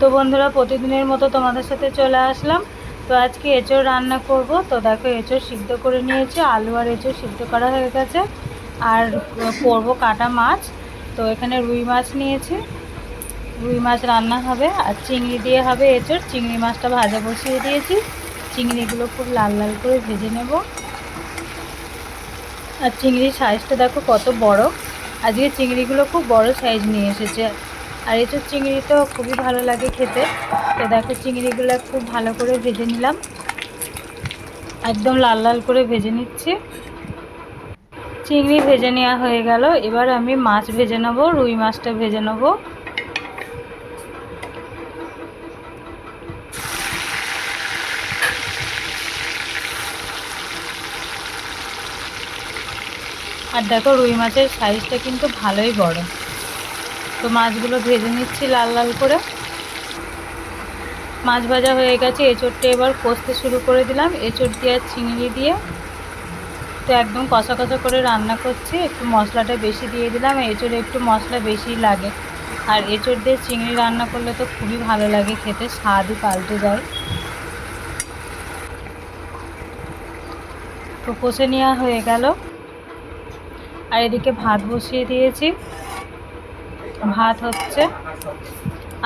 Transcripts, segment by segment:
তো বন্ধুরা, প্রতিদিনের মতো তোমাদের সাথে চলে আসলাম। তো আজকে এঁচোড় রান্না করব। তো দেখো, এঁচোড় সিদ্ধ করে নিয়েছি। আলু আর এঁচোড় সিদ্ধ করা হয়ে গেছে। আর করব কাটা মাছ। তো এখানে রুই মাছ নিয়েছি। রুই মাছ রান্না হবে। আর চিংড়ি দিয়ে হবে এঁচোড়। চিংড়ি মাছটা ভাজা বসিয়ে দিয়েছি। চিংড়িগুলো খুব লাল লাল করে ভেজে নেব। আর চিংড়ির সাইজটা দেখো কত বড়। আজকে চিংড়িগুলো খুব বড় সাইজ নিয়ে এসেছে। আর এঁচোড় চিংড়ি তো খুবই ভালো লাগে খেতে। তো দেখো চিংড়িগুলো খুব ভালো করে ভেজে নিলাম। একদম লাল লাল করে ভেজে নিচ্ছি। চিংড়ি ভেজে নেওয়া হয়ে গেল। এবার আমি মাছ ভেজে নেব, রুই মাছটা ভেজে নেব। আর দেখো রুই মাছের সাইজটা কিন্তু ভালোই বড়। তো মাছগুলো ভেজে নিচ্ছি লাল লাল করে। মাছ ভাজা হয়ে গেছে, এঁচোড়টা এবার কষতে শুরু করে দিলাম। এঁচোড় দিয়ে আর চিংড়ি দিয়ে তো একদম কষা কষা করে রান্না করছি। একটু মশলাটা বেশি দিয়ে দিলাম, এঁচোড়ে একটু মশলা বেশি লাগে। আর এঁচোড় দিয়ে চিংড়ি রান্না করলে তো খুবই ভালো লাগে খেতে, স্বাদই পাল্টে যায়। তো কষে নেওয়া হয়ে গেল। আর এদিকে ভাত বসিয়ে দিয়েছি। ভাত হচ্ছে।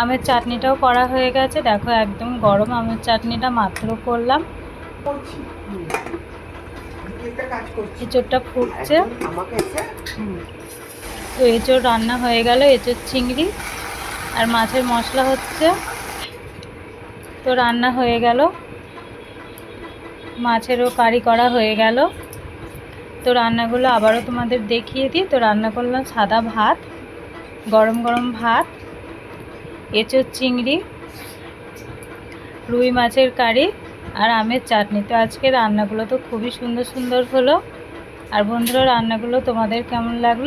আমের চাটনিটাও করা হয়ে গেছে। দেখো একদম গরম আমের চাটনিটা মাত্র করলাম। এঁচোড়টা ফুটছে। তো এঁচোড় রান্না হয়ে গেল, এঁচোড় চিংড়ি আর মাছের মশলা হচ্ছে। তো রান্না হয়ে গেল। মাছেরও কারি করা হয়ে গেল। তো রান্নাগুলো আবারও তোমাদের দেখিয়ে দিই। তো রান্না করলাম সাদা ভাত। গরম গরম ভাত এঁচোর চিংড়ি, রুই মাছের কারি আর আমের চাটনি। তো আজকে রান্নাগুলো তো খুবই সুন্দর সুন্দর হলো। আর বন্ধুরা, রান্নাগুলো তোমাদের কেমন লাগল